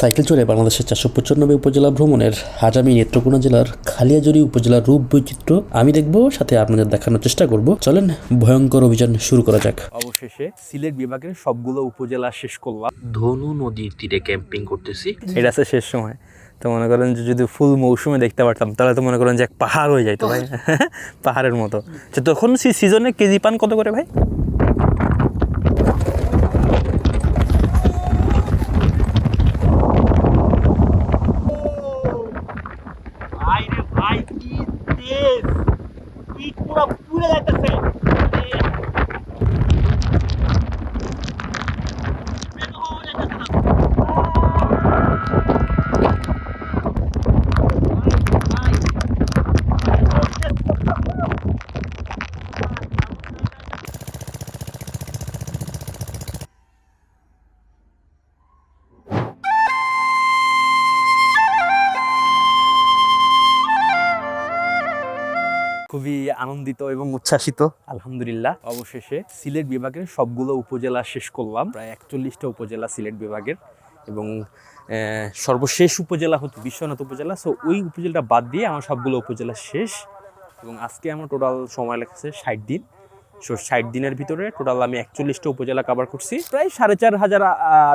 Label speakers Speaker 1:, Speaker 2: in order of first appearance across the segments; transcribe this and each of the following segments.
Speaker 1: Cycle চড়ে বাংলাদেশের চারশো পঁচানব্বই উপজেলা ভ্রমণের আজ আমি নেত্রকোনা জেলার খালিয়াজুড়ি উপজেলার রূপ বৈচিত্র্য আমি দেখব সাথে আপনাদের দেখানোর চেষ্টা করব। চলেন ভয়ঙ্কর অভিযান শুরু করা যাক।
Speaker 2: অবশেষে সিলেট বিভাগের সবগুলো উপজেলা শেষ করলাম।
Speaker 1: ধনু নদীর তীরে ক্যাম্পিং করতেছি।
Speaker 2: এটা আছে শেষ সময়। তো মনে করেন যে যদি ফুল মৌসুমে দেখতে পারতাম তাহলে তো মনে করেন যে এক পাহাড় হয়ে যাইতো ভাই। পাহাড়ের মতো। তো তখন সেই সিজনে কেজি পান কত করে ভাই? খুবই আনন্দিত এবং উচ্ছ্বাসিত আলহামদুলিল্লাহ। অবশেষে সিলেট বিভাগের সবগুলো উপজেলা শেষ করলাম প্রায় একচল্লিশটা উপজেলা সিলেট বিভাগের এবং সর্বশেষ উপজেলা হচ্ছে বিশ্বনাথ উপজেলা। সো ওই উপজেলাটা বাদ দিয়ে আমার সবগুলো উপজেলা শেষ এবং আজকে আমার টোটাল সময় লেগেছে ষাট দিন। সো ষাট দিনের ভিতরে টোটাল আমি একচল্লিশটা উপজেলা কভার করছি। প্রায় সাড়ে চার হাজার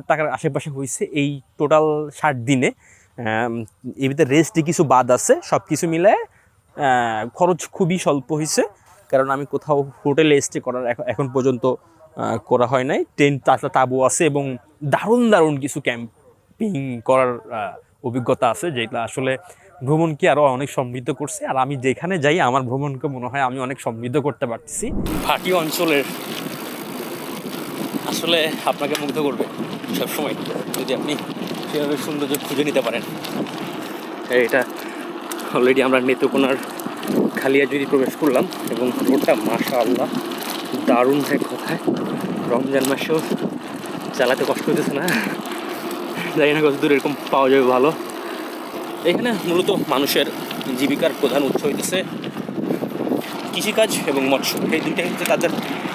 Speaker 2: টাকার আশেপাশে হয়েছে এই টোটাল ষাট দিনে। এর ভিতরে রেস্টে কিছু বাদ আছে সব কিছু মিলে আহ, খরচ খুবই স্বল্প হয়েছে কারণ আমি কোথাও হোটেলে স্টে করার এখন- পর্যন্ত করা হয় নাই। টেন্ট তাছাড়া তাবু আছে এবং দারুণ দারুণ কিছু ক্যাম্পিং করার অভিজ্ঞতা আছে যেটা আসলে ভ্রমণকে আরও অনেক সমৃদ্ধ করছে। আর আমি যেখানে যাই আমার ভ্রমণকে মনে হয় আমি অনেক সমৃদ্ধ করতে পারতেছি। ভাটি অঞ্চলের আসলে আপনাকে মুগ্ধ করবে সবসময় যদি আপনি সেভাবে সৌন্দর্য খুঁজে নিতে পারেন। এটা অলরেডি আমরা নেত্রকোনার খালিয়াজুরি প্রবেশ করলাম এবং রোডটা মাশা আল্লাহ দারুণ এক কথায় রমজান মাসেও চালাতে কষ্ট হইতেছে না। জানি না কত দূর এরকম পাওয়া যাবে ভালো। এখানে মূলত মানুষের জীবিকার প্রধান উৎস হইতেছে কৃষিকাজ এবং মৎস্য। এই দুইটাই হচ্ছে তাদের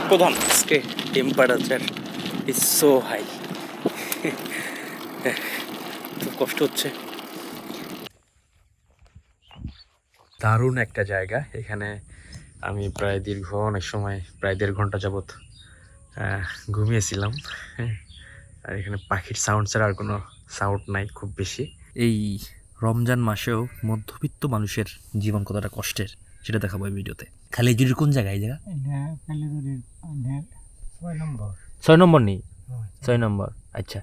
Speaker 2: প্রধান। আজকে টেম্পারেচার ইজ সো হাই খুব কষ্ট হচ্ছে। দারুণ একটা জায়গা। এখানে আমি প্রায় দীর্ঘ অনেক সময় প্রায় দেড় ঘণ্টা যাবৎ ঘুমিয়েছিলাম। হ্যাঁ। আর এখানে পাখির সাউন্ড ছাড়া আর কোনো সাউন্ড নাই খুব বেশি। এই রমজান মাসেও মধ্যবিত্ত মানুষের জীবন কতটা কষ্টের সেটা দেখাবো এই ভিডিওতে। খালি জুড়ির কোন জায়গায় এই জায়গা?
Speaker 3: ছয় নম্বর।
Speaker 2: ছয় নম্বর নেই? ছয় নম্বর আচ্ছা।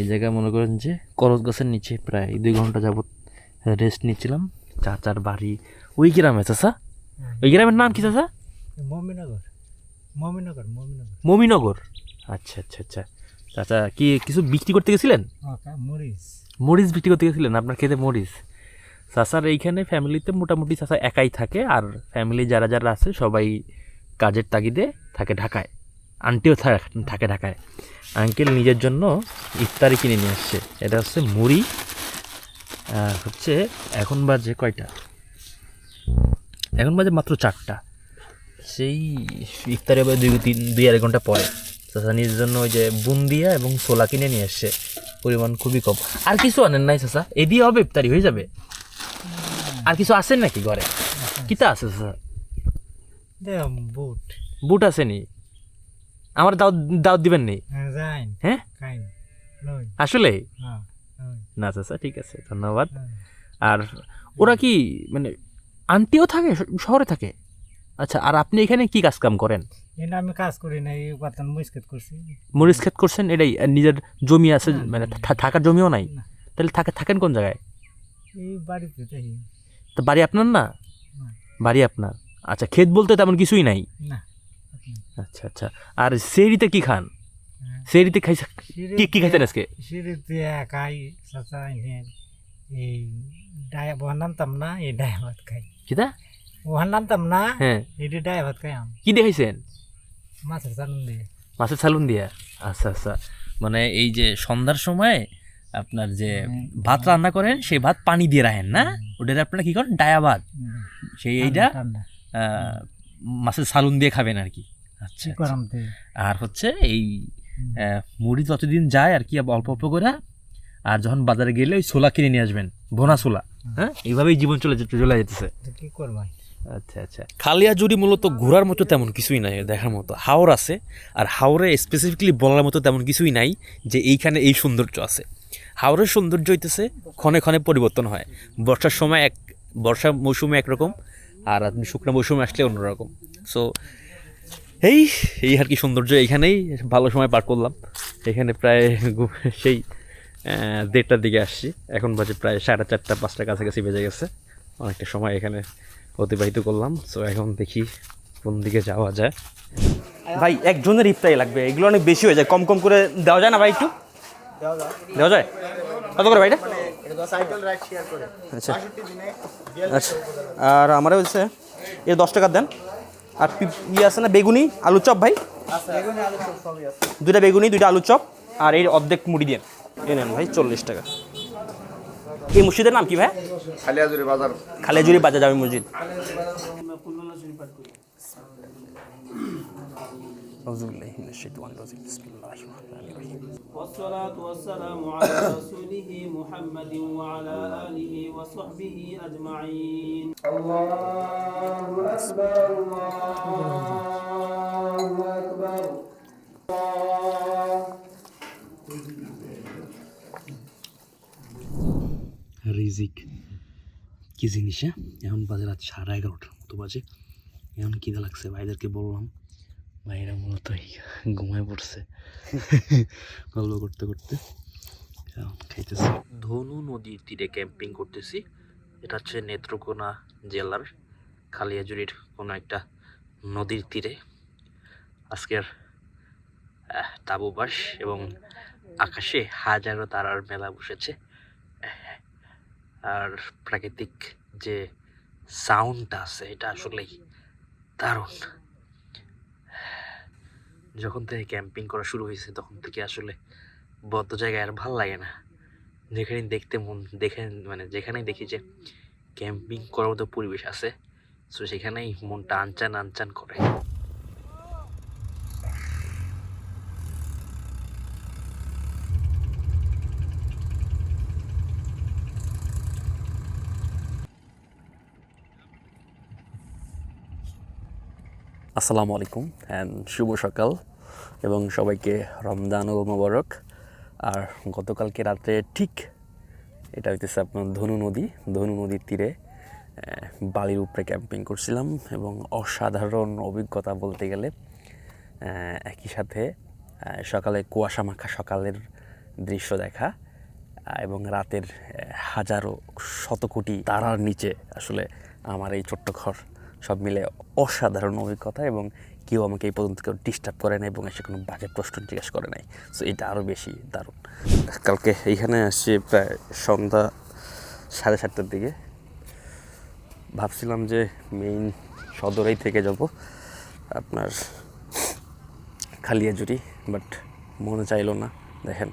Speaker 2: এই জায়গায় মনে করেন যে করজ গাছের নিচে প্রায় দুই ঘণ্টা যাবৎ রেস্ট নিচ্ছিলাম। চাচার বাড়ি। ওই গ্রামে চাচা? ওই গ্রামের নাম কি চাচা?
Speaker 3: মমিনগর। মমিনগর মমিনগর।
Speaker 2: মমিনগর। আচ্ছা আচ্ছা আচ্ছা। চাচা কি কিছু বিক্রি করতে গেছিলেন?
Speaker 3: মরিচ।
Speaker 2: মরিচ বিক্রি করতে গেছিলেন? আপনার খেতে মরিচ। চাচার এইখানে ফ্যামিলিতে মোটামুটি চাচা একাই থাকে আর ফ্যামিলি যারা যারা আছে সবাই কাজের তাগিদে থাকে ঢাকায়। আন্টিও থাকে ঢাকায়। আঙ্কেল নিজের জন্য ইফতারি কিনে নিয়ে আসছে। এটা হচ্ছে মুড়ি হচ্ছে এখন বাজে কয়টা? এখন বাজে মাত্র চারটা। সেই ইফতারে হবে দুই তিন দুই আড়াই ঘণ্টা পরে। চাচা নিজের জন্য ওই যে বুন্দিয়া এবং ছোলা কিনে নিয়ে এসছে পরিমাণ খুবই কম। আর কিছু আনেন নাই চাচা? এ দিয়ে হবে ইফতারি হয়ে যাবে। আর কিছু আছেন নাকি ঘরে? কিতা আছে চাচা?
Speaker 3: বুট।
Speaker 2: বুট আছে নি? আমার দাওয়াত দাওয়াত দিবেন নি? হ্যাঁ আসলে?
Speaker 3: হ্যাঁ।
Speaker 2: না চাচা ঠিক আছে ধন্যবাদ। আর ওরা কি মানে আন্টিও থাকে শহরে থাকে? আচ্ছা আর আপনি এখানে কি কাজ কাম করেন?
Speaker 3: আমি কাজ করি না এই বাতন মুস্কেট করছি।
Speaker 2: মরিচ ক্ষেত করছেন? এটাই নিজের জমি আছে মানে থাকার জমিও নাই? তাহলে থাকে থাকেন কোন জায়গায়?
Speaker 3: এই বাড়িতে
Speaker 2: তো বাড়ি আপনার না। বাড়ি আপনার। আচ্ছা ক্ষেত বলতে তেমন কিছুই নাই?
Speaker 3: না
Speaker 2: আচ্ছা আচ্ছা। আর সেরিতে কি খান? সেরিতে খাইছে কি কি খাইছেন আজকে
Speaker 3: সিঁড়িতে একাই চাচা এনে এই ডায়া ওহার নামতাম না এই ডায়া ভাত খাই
Speaker 2: কিতা
Speaker 3: ওহার নামতাম না
Speaker 2: হ্যাঁ
Speaker 3: এটি ডায়া ভাত খাই
Speaker 2: কি দেখাইছেন
Speaker 3: মাছের দিয়ে
Speaker 2: মাছের সালুন দিয়া আচ্ছা আচ্ছা মানে এই যে সন্ধ্যার সময় আপনার যে ভাত রান্না করেন সেই ভাত পানি দিয়ে রাখেন না? ওটা আপনারা কি করেন? ডায়া ভাত। সেই এইটা মাছের সালুন দিয়ে খাবেন আর কি। আচ্ছা আচ্ছা। আর হচ্ছে এই মুড়ি যতদিন যায় আর কি অল্প অল্প করে
Speaker 1: আর যখন বাজারে গেলে ওই ছোলা কিনে নিয়ে আসবেন ভোনা ছোলা হ্যাঁ? এইভাবেই জীবন চলে যেতে চলে যেতেছে।
Speaker 4: কি করবাই
Speaker 1: আচ্ছা আচ্ছা। খালিয়াজুড়ি মূলত ঘোরার মতো তেমন কিছুই নাই দেখার মতো। হাওর আছে আর হাওরে স্পেসিফিকলি বলার মতো তেমন কিছুই নাই যে এইখানে এই সৌন্দর্য আছে। হাওরের সৌন্দর্য হইতেছে ক্ষণে ক্ষণে পরিবর্তন হয়। বর্ষার সময় এক বর্ষা মৌসুমে একরকম আর আপনি শুকনো মৌসুমে আসলে অন্যরকম। সো এই এই আর কি সৌন্দর্য এইখানেই ভালো সময় পার করলাম। এখানে প্রায় সেই দেড়টার দিকে আসছি। এখন বাজে প্রায় সাড়ে চারটা পাঁচটা কাছাকাছি বেজে গেছে। অনেকটা সময় এখানে অতিবাহিত করলাম। সো এখন দেখি কোন দিকে যাওয়া যায়। ভাই, একজনের ইফতারি লাগবে। এগুলো অনেক বেশি হয়ে যায়। কম কম করে দেওয়া যায় না ভাই একটু? দেওয়া যায়? কত করে ভাইটা আচ্ছা। আচ্ছা। আর আমার হচ্ছে এ দশ টাকা দেন। আর ই আছে না বেগুনি আলু চপ ভাই? দুইটা বেগুনি দুইটা আলু চপ আর এর অর্ধেক মুড়ি দিয়ে। এ নেন ভাই চল্লিশ টাকা। এই মসজিদের নাম কি ভাই?
Speaker 5: খালিয়াজুরি বাজার।
Speaker 1: খালিয়াজুরি বাজার জামি মসজিদ। الشيطان الرجيم بسم الله الرحمن الرحيم
Speaker 6: والصلاة والسلام على رسوله محمد وعلى آله وصحبه أجمعين الله أكبر الله أكبر
Speaker 2: রিজিক কি জিনিস হ্যাঁ এখন বাজে রাত সাড়ে এগারোটার মতো বাজে এখন কিনা লাগছে ভাইদেরকে বললাম ভাইরা মূলত ঘুমায় পড়ছে। গল্প করতে করতে। খাইতেছি। ধনু নদীর তীরে ক্যাম্পিং করতেছি। এটা হচ্ছে নেত্রকোনা জেলার খালিয়াজুরির কোনো একটা নদীর তীরে। আজকের তাবুবাস এবং আকাশে হাজারো তারার মেলা বসেছে। আর প্রাকৃতিক যে সাউন্ডটা আছে এটা আসলেই দারুণ। যখন থেকে ক্যাম্পিং করা শুরু হয়েছে, তখন থেকে আসলে বদ্ধ জায়গায় আর ভালো লাগে না। যেখানে দেখতে মন, দেখে মানে যেখানেই দেখি যে ক্যাম্পিং করার মতো পরিবেশ আছে সো সেখানেই মনটা আনচান আনচান করে। আসসালামু আলাইকুম অ্যান্ড শুভ সকাল এবং সবাইকে রমজানুল মোবারক। আর গতকালকে রাতে ঠিক এটা হইতেছে আপনার ধনু নদী, ধনু নদীর তীরে বালির উপরে ক্যাম্পিং করছিলাম এবং অসাধারণ অভিজ্ঞতা বলতে গেলে একই সাথে সকালে কুয়াশা মাখা সকালের দৃশ্য দেখা এবং রাতের হাজারো শত কোটি তারার নিচে আসলে আমার এই ছোট্ট ঘর। সব মিলে অসাধারণ অভিজ্ঞতা এবং কেউ আমাকে এই পর্যন্ত কেউ ডিস্টার্ব করে নাই এবং এসে কোনো বাজে প্রশ্ন জিজ্ঞেস করে নাই। সো এটা আরও বেশি দারুণ। কালকে এইখানে আসছি প্রায় সন্ধ্যা সাড়ে সাতটার দিকে। ভাবছিলাম যে মেইন সদরেই থেকে যাব আপনার খালিয়াজুরি বাট মনে চাইলো না। দেখেন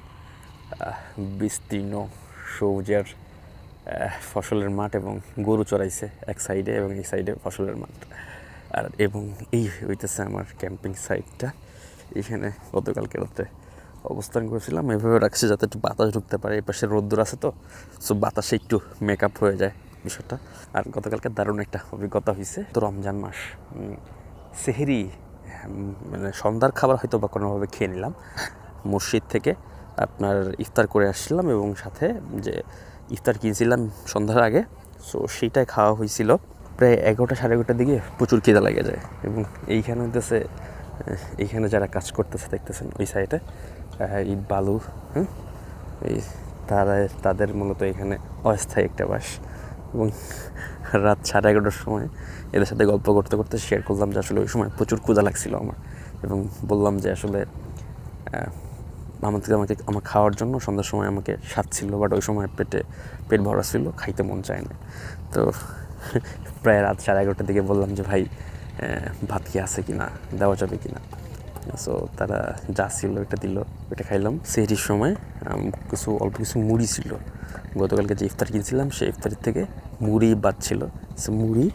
Speaker 2: বিস্তীর্ণ সবুজের আহ, ফসলের মাঠ এবং গরু চড়াইছে এক সাইডে এবং এই সাইডে ফসলের মাঠ। আর এবং এই হইতেছে আমার ক্যাম্পিং সাইটটা। এখানে গতকালকে রাতে অবস্থান করেছিলাম। এভাবে রাখছি যাতে একটু বাতাস ঢুকতে পারে। এই পাশে রোদ্দুর আছে তো সো বাতাসে একটু মেকআপ হয়ে যায় বিষয়টা। আর গতকালকে দারুণ একটা অভিজ্ঞতা হয়েছে তো রমজান মাস সেহেরি মানে সন্ধ্যার খাবার হয়তো বা কোনোভাবে খেয়ে নিলাম। মসজিদ থেকে আপনার ইফতার করে আসছিলাম এবং সাথে যে ইফতার কিনছিলাম সন্ধ্যার আগে সো সেইটাই খাওয়া হয়েছিল। প্রায় এগারোটা সাড়ে এগারোটার দিকে প্রচুর খিদা লেগে যায় এবং এইখানে হইতেছে এইখানে যারা কাজ করতেছে দেখতেছেন ওই সাইডে ইট বালু হ্যাঁ এই তারা, তাদের মূলত এখানে অস্থায়ী একটা বাস এবং রাত সাড়ে এগারোটার সময় এদের সাথে গল্প করতে করতে শেয়ার করলাম যে আসলে ওই সময় প্রচুর ক্ষুধা লাগছিল আমার এবং বললাম যে আসলে আমাদের আমাকে, আমার খাওয়ার জন্য সন্ধ্যার সময় আমাকে ছিল বাট ওই সময় পেটে, পেট ভরা ছিল, খাইতে মন চায় না। তো প্রায় রাত সাড়ে এগারোটার দিকে বললাম যে, ভাই ভাত কি আছে কি না দেওয়া যাবে কি না সো তারা যা ছিল এটা দিল ওটা খাইলাম। সেহরির সময় কিছু, অল্প কিছু মুড়ি ছিল। গতকালকে যে ইফতার কিনছিলাম, সেই ইফতারির থেকে মুড়ি বাদ ছিল। সে মুড়ি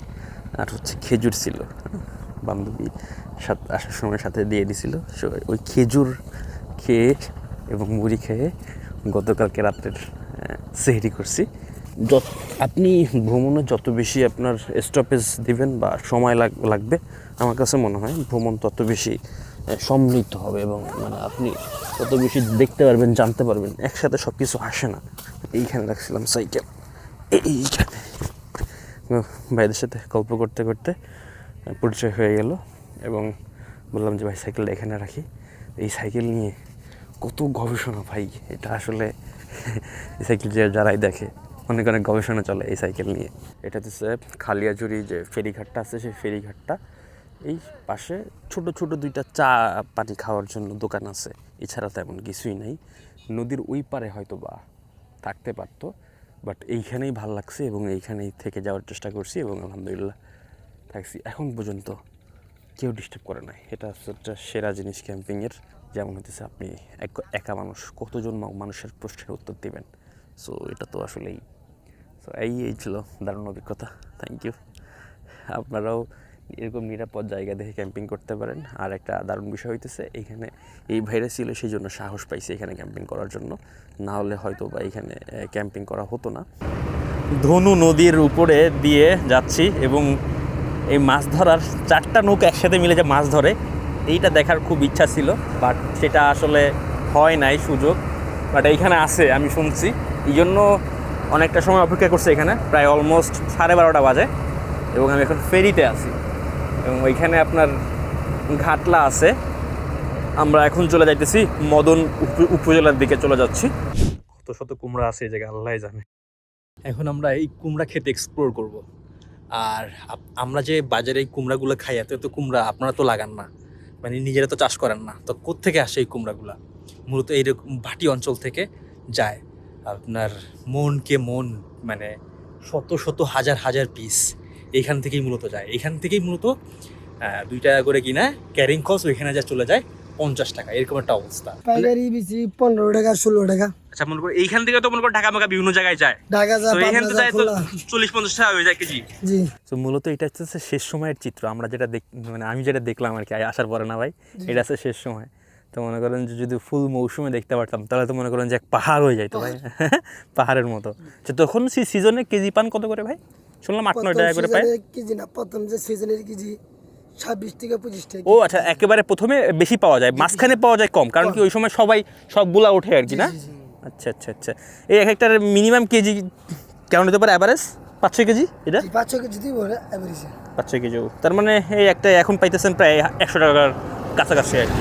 Speaker 2: আর হচ্ছে খেজুর ছিল। বান্ধবী আসার সময় সাথে দিয়ে দিছিল। সে ওই খেজুর খেয়ে এবং মুড়ি খেয়ে গতকালকে রাত্রের সেহরি করছি। যত, আপনি ভ্রমণে যত বেশি আপনার স্টপেজ দিবেন বা সময় লাগ- লাগবে, আমার কাছে মনে হয় ভ্রমণ তত বেশি সমৃদ্ধ হবে এবং মানে আপনি তত বেশি দেখতে পারবেন, জানতে পারবেন, একসাথে সব কিছু আসে না। এইখানে রাখছিলাম সাইকেল। এইখানে। ভাইদের সাথে গল্প করতে করতে পরিচয় হয়ে গেল এবং বললাম যে, ভাই, সাইকেলটা এখানে রাখি। এই সাইকেল নিয়ে কত গবেষণা ভাই, এটা আসলে এই সাইকেল যারাই দেখে, অনেক অনেক গবেষণা চলে এই সাইকেল নিয়ে। এটা হচ্ছে খালিয়াজুরি যে ফেরিঘাটটা আছে, সেই ফেরিঘাটটা, এই পাশে ছোট ছোট দুইটা চা পানি খাওয়ার জন্য দোকান আছে। এছাড়া তেমন কিছুই নেই। নদীর ওই পারে হয়তো বা থাকতে পারতো, বাট এইখানেই ভালো লাগছে এবং এইখানেই থেকে যাওয়ার চেষ্টা করছি এবং আলহামদুলিল্লাহ থাকছি। এখন পর্যন্ত কেউ ডিস্টার্ব করে নাই। এটা হচ্ছে সেরা জিনিস ক্যাম্পিংয়ের যেমন হতেছে আপনি এক- একা মানুষ, কতজন মানুষের প্রশ্নের উত্তর দেবেন? সো এটা তো আসলেই সো এই এই ছিল দারুণ অভিজ্ঞতা। থ্যাংক ইউ আপনারাও এরকম নিরাপদ জায়গা দেখে ক্যাম্পিং করতে পারেন। আর একটা দারুণ বিষয় হইতেছে, এখানে এই ভাইরাস ছিল সেই জন্য সাহস পাইছে এখানে ক্যাম্পিং করার জন্য। না হলে হয়তো বা এখানে ক্যাম্পিং করা হতো না। ধনু নদীর উপরে দিয়ে যাচ্ছি এবং এই মাছ ধরার চারটা নৌকা একসাথে মিলে যে মাছ ধরে এইটা দেখার খুব ইচ্ছা ছিল বাট সেটা আসলে হয় নাই সুযোগ। বাট এইখানে আছে, আমি শুনছি। এই জন্য অনেকটা সময় অপেক্ষা করছে এখানে, প্রায় অলমোস্ট সাড়ে বারোটা বাজে, এবং আমি এখন ফেরিতে আছি। এবং ওইখানে আপনার ঘাটলা আছে। আমরা এখন চলে যাইতেছি মদন উপ- উপজেলার দিকে চলে যাচ্ছি। কত শত কুমড়া আছে এই জায়গায় আল্লাহ জানে।
Speaker 1: এখন আমরা এই কুমড়া খেতে এক্সপ্লোর করব। আর আমরা যে বাজারে এই কুমড়াগুলো খাই এত কুমড়া, আপনারা তো লাগান না। মানে নিজেরা তো চাষ করেন না। তো কোত্থেকে আসে এই কুমড়াগুলা? মূলত এইরকম ভাটি অঞ্চল থেকে যায়। আপনার মনকে মন মানে শত শত হাজার হাজার পিস এইখান থেকেই মূলত যায়। এখান থেকেই মূলত দুই টাকা করে কিনা ক্যারিং কস্ট ওইখানে যা চলে যায়। পঞ্চাশ টাকা এরকম একটা অবস্থা।
Speaker 5: পাইকারি বেশি পনেরো টাকা ষোলো টাকা।
Speaker 1: আচ্ছা মনে করো এইখান থেকে তো মনে করো ঢাকা মাকা বিভিন্ন জায়গায় যায়।
Speaker 5: ঢাকা যা
Speaker 1: তো এইখান থেকে যায় তো চল্লিশ পঞ্চাশ টাকা হয়ে যায় কেজি।
Speaker 5: জি।
Speaker 2: তো মূলত এটা হচ্ছে শেষ সময়ের চিত্র। আমরা যেটা দেখ মানে আমি যেটা দেখলাম আর কি আসার পরে না ভাই এটা হচ্ছে শেষ সময়। তো মনে করেন যে যদি ফুল মৌসুমে দেখতে পারতাম তাহলে তো মনে করেন যে এক পাহাড় হয়ে যাইতো ভাই। পাহাড়ের মতো। তো তখন সেই সিজনে কেজি পান কত করে ভাই? শুনলাম আট নয় টাকা করে পায়।
Speaker 5: কেজি না প্রথম যে সিজনের কেজি। ছাব্বিশ থেকে পঁচিশ টাকা
Speaker 2: ও আচ্ছা একেবারে প্রথমে বেশি পাওয়া যায় মাঝখানে পাওয়া যায় কম কারণ কি ওই সময় সবাই সবগুলা ওঠে আর কি না? আচ্ছা আচ্ছা আচ্ছা। এই এক একটার মিনিমাম কেজি কেমন হতে পারে অ্যাভারেজ পাঁচ ছয় কেজি এটা?
Speaker 5: পাঁচ ছ কেজি অ্যাভারেজে
Speaker 2: পাঁচ ছয় কেজি তার মানে এই একটা এখন পাইতেছেন প্রায় একশো টাকার কাছাকাছি আর কি।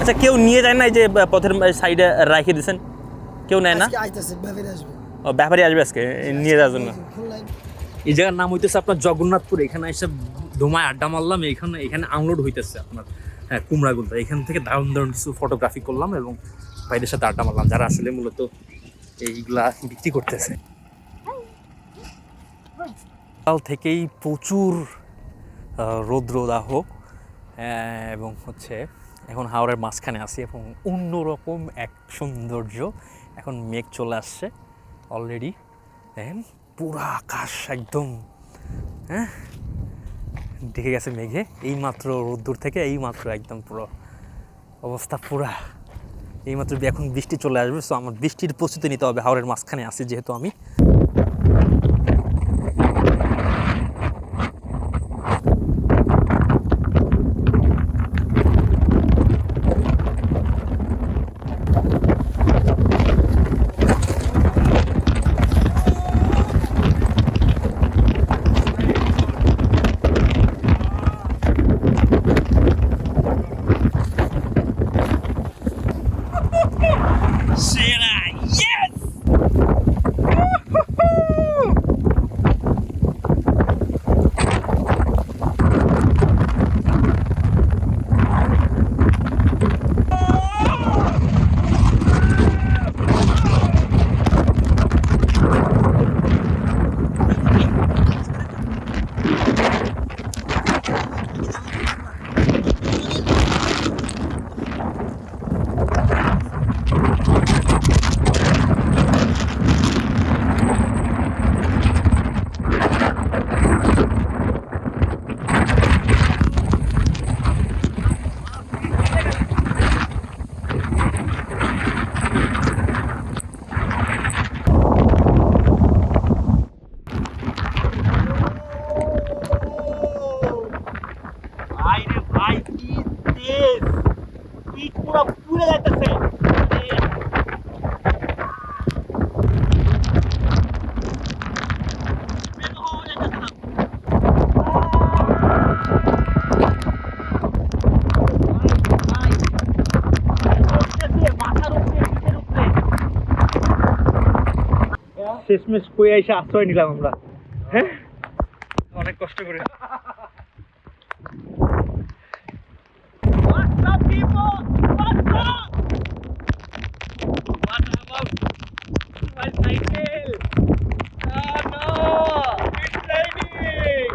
Speaker 2: আচ্ছা কেউ নিয়ে যায় না এই যে পথের সাইডে রাখে দিয়েছেন কেউ নেয় না?
Speaker 5: আজকে ব্যাপারে আসবে।
Speaker 2: ও ব্যাপারী আসবে আজকে নিয়ে যাওয়ার জন্য।
Speaker 1: এই জায়গার নাম হইতেছে আপনার জগন্নাথপুর এখানে এসে ধোমায় আড্ডা মারলাম, এখানে এখানে আনলোড হইতেছে আপনার হ্যাঁ কুমড়াগুলো। এখান থেকে দারুণ দারুণ কিছু ফটোগ্রাফি করলাম এবং ভাইদের সাথে আড্ডা মারলাম, যারা আসলে মূলত এইগুলা বিক্রি করতেছে।
Speaker 2: সকাল থেকেই প্রচুর রৌদ্রদাহ এবং হচ্ছে এখন হাওড়ের মাঝখানে আছি এবং অন্যরকম এক সৌন্দর্য। এখন মেঘ চলে আসছে অলরেডি দেখেন, পুরা আকাশ একদম হ্যাঁ ঢেকে গেছে মেঘে। এই এইমাত্র রোদ্দুর থেকে এই মাত্র একদম পুরো অবস্থা পুরা। এইমাত্র এখন বৃষ্টি চলে আসবে সো আমার বৃষ্টির প্রস্তুতি নিতে হবে হাওড়ের মাঝখানে আসি যেহেতু আমি। শেষমেশ কই এসে আশ্রয় নিলাম আমরা। হ্যাঁ? অনেক কষ্ট করে। What's up, people? What's up? What about my cycle? Oh no! It's raining!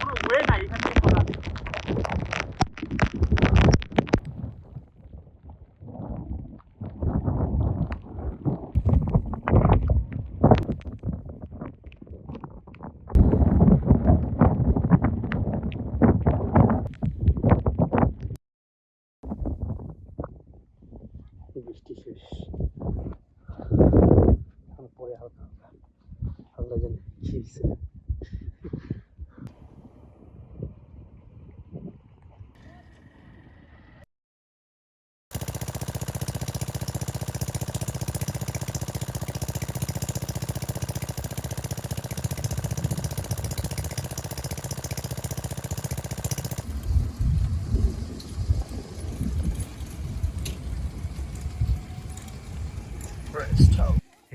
Speaker 2: পুরো way নাই এখান থেকে করা। বৃষ্টি শেষ আর পরে হালকা হালকা আল্লাহ জানে কি হয়েছে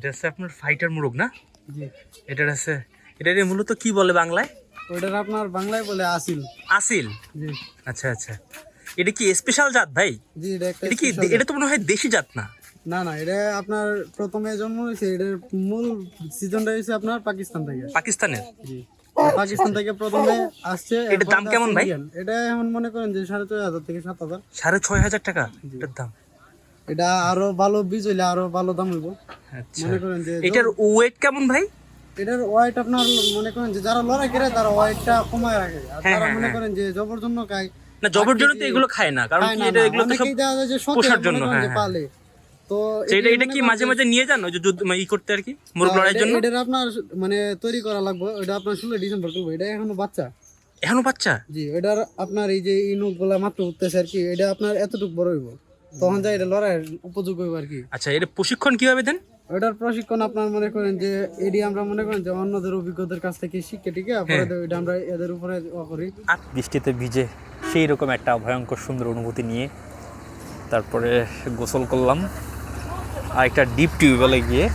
Speaker 2: এটা হচ্ছে আপনার ফাইটার মুরগ না?
Speaker 4: জি।
Speaker 2: এটার আছে এটা মূলত কি বলে বাংলায়?
Speaker 4: ওইটার আপনার বাংলায় বলে আসিল।
Speaker 2: আসিল?
Speaker 4: জি।
Speaker 2: আচ্ছা আচ্ছা। এটা কি স্পেশাল জাত ভাই?
Speaker 4: জি এটা একটা
Speaker 2: এটা কি এটা তো মনে হয় দেশি জাত না?
Speaker 4: না না এটা আপনার প্রথমে জন্ম হয়েছে এটার মূল সিজনটা হয়েছে আপনার পাকিস্তান থেকে।
Speaker 2: পাকিস্তানের?
Speaker 4: জি। পাকিস্তান থেকে প্রথমে আসছে
Speaker 2: এটার দাম কেমন ভাই?
Speaker 4: এটা এখন মনে করেন যে সাড়ে ছয় হাজার থেকে সাত হাজার।
Speaker 2: সাড়ে ছয় হাজার টাকা? এটার দাম?
Speaker 4: এটা আরও ভালো বীজ হইলে আরও ভালো দাম হইব। মনে করেন যে
Speaker 2: এটার ওয়েট কেমন ভাই?
Speaker 4: এটার ওয়াইট আপনার মনে করেন যে যারা লড়াই করে তারা ওয়াইটটা কমায় রাখে। আর
Speaker 2: হ্যাঁ,
Speaker 4: যারা
Speaker 2: হ্যাঁ,
Speaker 4: মনে
Speaker 2: হ্যাঁ।
Speaker 4: করেন যে জবর জন্য খায়।
Speaker 2: না জবের জন্য তো এগুলো খায় না কারণ কি এটা এগুলো তো সব পোষার জন্য, হ্যাঁ।
Speaker 4: পালে। তো
Speaker 2: এটা
Speaker 4: এটা
Speaker 2: কি মাঝে মাঝে নিয়ে যান ওই যে ই করতে আর কি? মোরগ লড়াইয়ের জন্য?
Speaker 4: এটার আপনার মানে তৈরি করা লাগবে। এটা আপনার ষোলো ডিসেম্বর করব এটা এখনও বাচ্চা।
Speaker 2: এখনও বাচ্চা?
Speaker 4: জি এটার আপনার এই যে ইনুকগুলা মাত্র উঠতেছে আর কি এটা আপনার এতটুকু বড় হইব। তখন যা এটা লড়াইয়ের উপযোগ হইব আর কি।
Speaker 2: আচ্ছা এটা প্রশিক্ষণ কীভাবে দেন?
Speaker 4: ওটার প্রশিক্ষণ আপনার মনে করেন যে এডি আমরা মনে করেন যে অন্যদের অভিজ্ঞতার কাছ থেকে শিখে টিকে তো এটা আমরা এদের উপরে করি।
Speaker 2: বৃষ্টিতে ভিজে সেই রকম একটা ভয়ঙ্কর সুন্দর অনুভূতি নিয়ে তারপরে গোসল করলাম। আর একটা ডিপ টিউবওয়েলে গিয়ে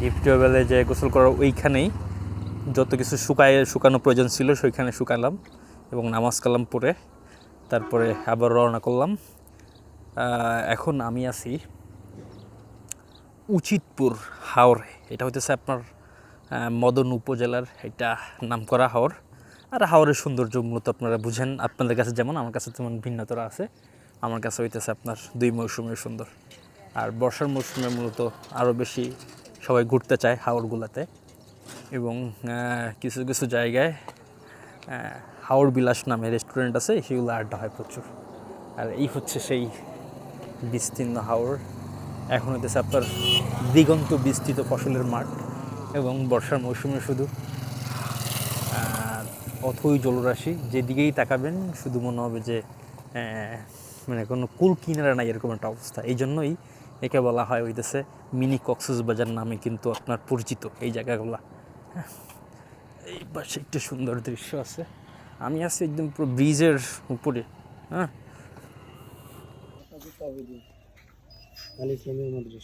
Speaker 2: ডিপ টিউবওয়েলে যে গোসল করার ওইখানেই যত কিছু শুকায় শুকানো প্রয়োজন ছিল সেইখানে শুকালাম এবং নামাজ কালাম পরে তারপরে আবার রওনা করলাম। এখন আমি আছি উচিতপুর হাওড়ে এটা হইতেছে আপনার মদন উপজেলার এটা নামকরা হাওর। আর হাওরের সৌন্দর্য মূলত আপনারা বুঝেন, আপনাদের কাছে যেমন, আমার কাছে তেমন ভিন্নতরা আছে। আমার কাছে হইতেছে আপনার দুই মৌসুমের সুন্দর। আর বর্ষার মৌসুমে মূলত আরও বেশি সবাই ঘুরতে চায় হাওরগুলাতে। এবং কিছু কিছু জায়গায় হাওর বিলাস নামে রেস্টুরেন্ট আছে, সেগুলো আড্ডা হয় প্রচুর। আর এই হচ্ছে সেই বিস্তীর্ণ হাওর। এখন হইতেছে আপনার দিগন্ত বিস্তৃত ফসলের মাঠ এবং বর্ষার মৌসুমে শুধু অথই জলরাশি যেদিকেই তাকাবেন, শুধু মনে হবে যে মানে কোনো কুল কিনারা নাই এরকম একটা অবস্থা। এই জন্যই একে বলা হয় হইতেছে মিনি কক্সেস বাজার নামে কিন্তু আপনার পরিচিত এই জায়গাগুলা। হ্যাঁ। এই পাশে একটা সুন্দর দৃশ্য আছে। আমি আছি একদম পুরো ব্রিজের উপরে হ্যাঁ।
Speaker 4: Aleyküm ve Madrid.